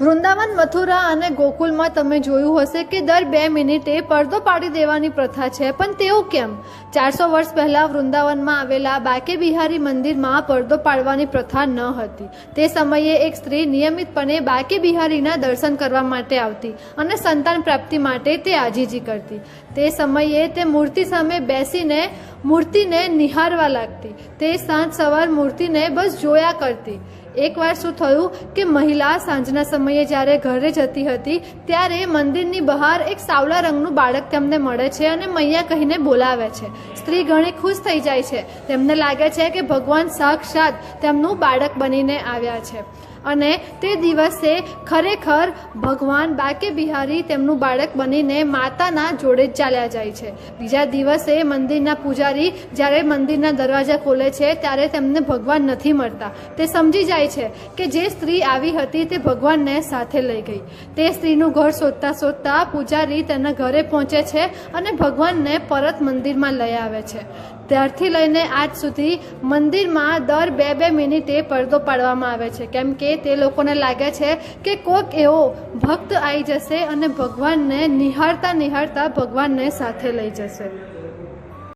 વૃંદાવન, મથુરા અને ગોકુલમાં તમે જોયું હશે કે દર બે મિનિટે પડદો પાડી દેવાની પ્રથા છે. પણ તેઓ કેમ? ચારસો વર્ષ પહેલા વૃંદાવનમાં આવેલા બાકે બિહારી મંદિરમાં પડદો પાડવાની પ્રથા ન હતી. તે સમયે એક સ્ત્રી નિયમિતપણે બાકે બિહારીના દર્શન કરવા માટે આવતી અને સંતાન પ્રાપ્તિ માટે તે આજીજી કરતી. તે સમયે તે મૂર્તિ સામે બેસીને મૂર્તિને નિહારવા લાગતી. તે સાંજ સવાર મૂર્તિને બસ જોયા કરતી. એકવાર શું થયું કે મહિલા સાંજના સમયે જ્યારે ઘરે જતી હતી, ત્યારે મંદિરની બહાર એક સાવલા રંગનું બાળક તેમને મળે છે અને મૈયા કહીને બોલાવે છે. સ્ત્રી ઘણી ખુશ થઈ જાય છે. તેમને લાગે છે કે ભગવાન સાક્ષાત તેમનું બાળક બનીને આવ્યા છે. અને તે દિવસે ખરેખર ભગવાન બાકે બિહારી તેમનું બાળક બનીને માતાના જોડે જ ચાલ્યા જાય છે. બીજા દિવસે મંદિરના પૂજારી જ્યારે મંદિરના દરવાજા ખોલે છે, ત્યારે તેમને ભગવાન નથી મળતા. તે સમજી જાય છે કે જે સ્ત્રી આવી હતી તે ભગવાનને સાથે લઈ ગઈ. તે સ્ત્રીનું ઘર શોધતા શોધતા પૂજારી તેના ઘરે પહોંચે છે અને ભગવાનને પરત મંદિરમાં લઈ આવે છે. ત્યારથી લઈને આજ સુધી મંદિરમાં દર બે બે મિનિટે પડદો પાડવામાં આવે છે. કેમ કે તે લોકોને લાગે છે કે કોઈક એવો ભક્ત આવી જશે અને ભગવાનને નિહાળતા નિહાળતા ભગવાનને સાથે લઈ જશે.